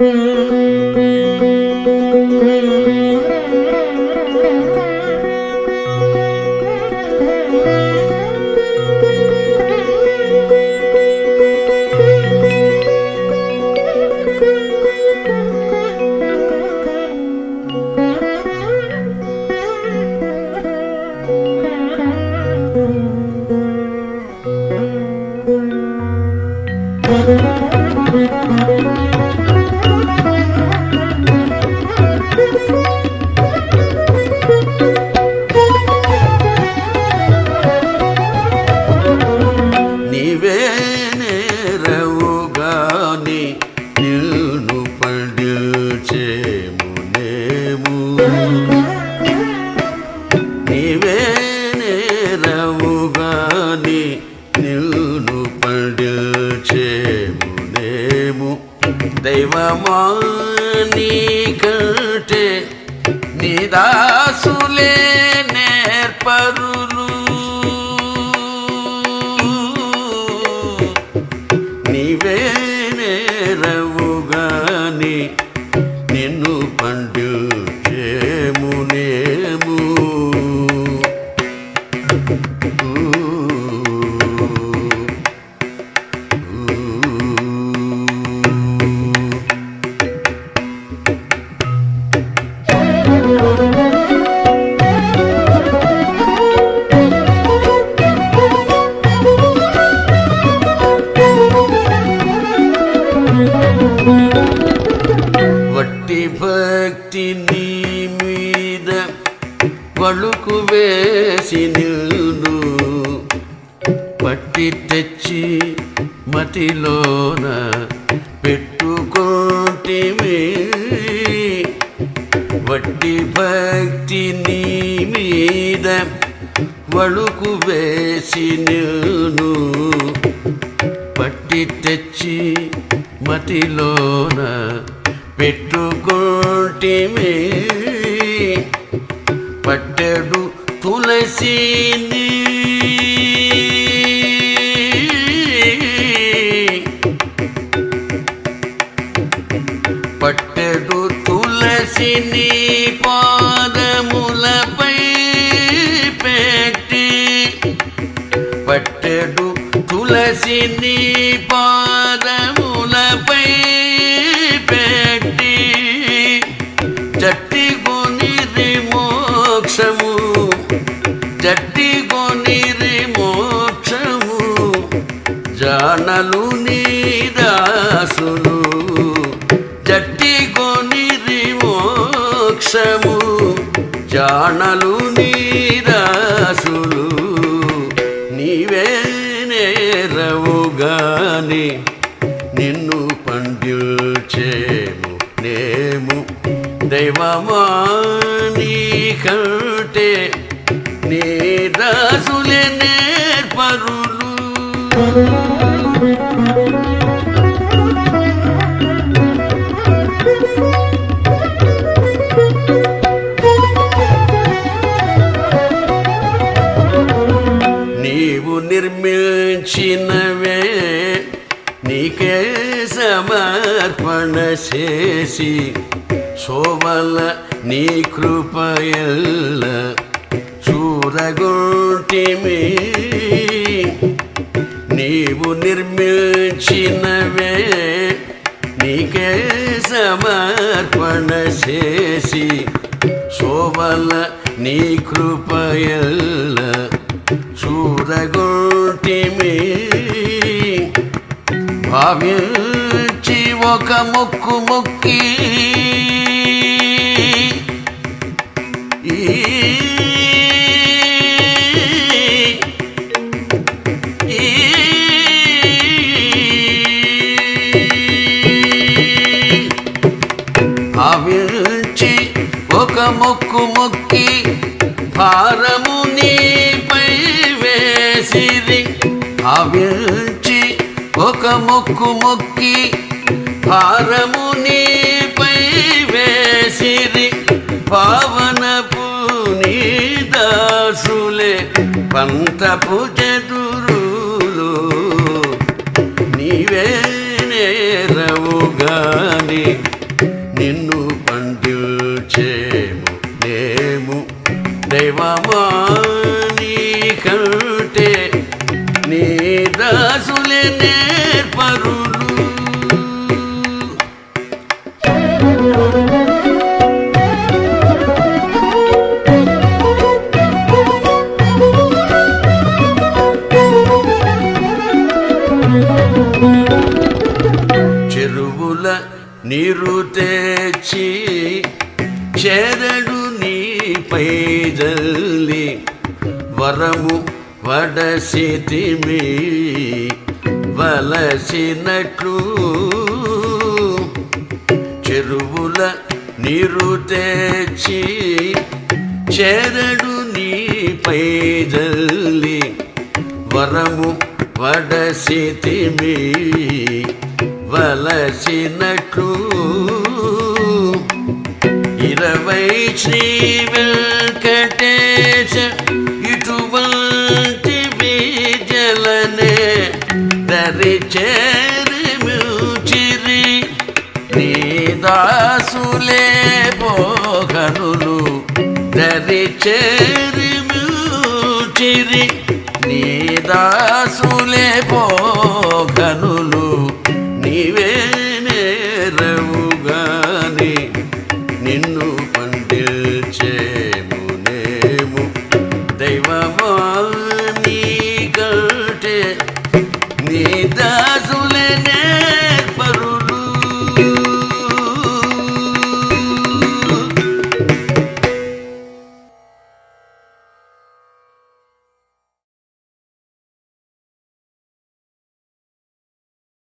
నీవే నీవే నేరవుగాని నిన్ను పండిల్చేమునేము దైవమా నీ కంటే నీ నేర్పరులు. నీవే నేరవుగాని కత్తి నీ మీద వళుకు వేసి నిన్ను పట్టి తెచ్చి మతిలోన పెట్టుకోటివి వడ్డి భక్తి నీ మీద వళుకు వేసి నిన్ను పట్టి తెచ్చి మతిలోన పెట్టుకోటివి పట్టెడు తులసిని పట్టెడు తులసిని పాదములపై పెట్టి పట్టెడు తులసిని పాదములపై జట్టి కొనిరి మోక్షము జట్టి మోక్షము జానలు నీదాసులు జట్టి రిమోక్షము మోక్షము జానలు నీదాసులు నీవే నేరవుగాని నిన్ను పండిల్చేము నేము దైవమా నీ కంటే నీ దాసులే నేర్పరులు. నీవు నిర్మించినవే సమర్పణ చేసి సోమల నీ కృపయల్ల చూరగొంటిమి నీవు నిర్మించినవే నీకే సమర్పణ చేసి సోమల నీ కృపయల్ల చూరగొంటిమి భావించి ఒక మొక్కు మొక్కి భావించి ఒక మొక్కు మొక్కి భారము నీపై వేసిరి. భావించి ఒక మొక్కు మొక్కి భారము నీపై వేసిరి. పావనపు నీ దాసులే పంతపు చతురులు నీవే నేరవుగాని చెరువుల నీరు తెచ్చి చెరడు నీపై జల్లి వరము వడసితిమి వలసినట్లు. చెరువుల నీరు తెచ్చి చెరడు నీపై జల్లి వరము వడసితిమి వలసినట్లు. ఇరవై శ్రీ వెంకటేశ ఇటువంటి విజలనే దరి చేరిమిచిరి నీ దాసులే పోగనులు దరి చేరిమిచిరి నీదా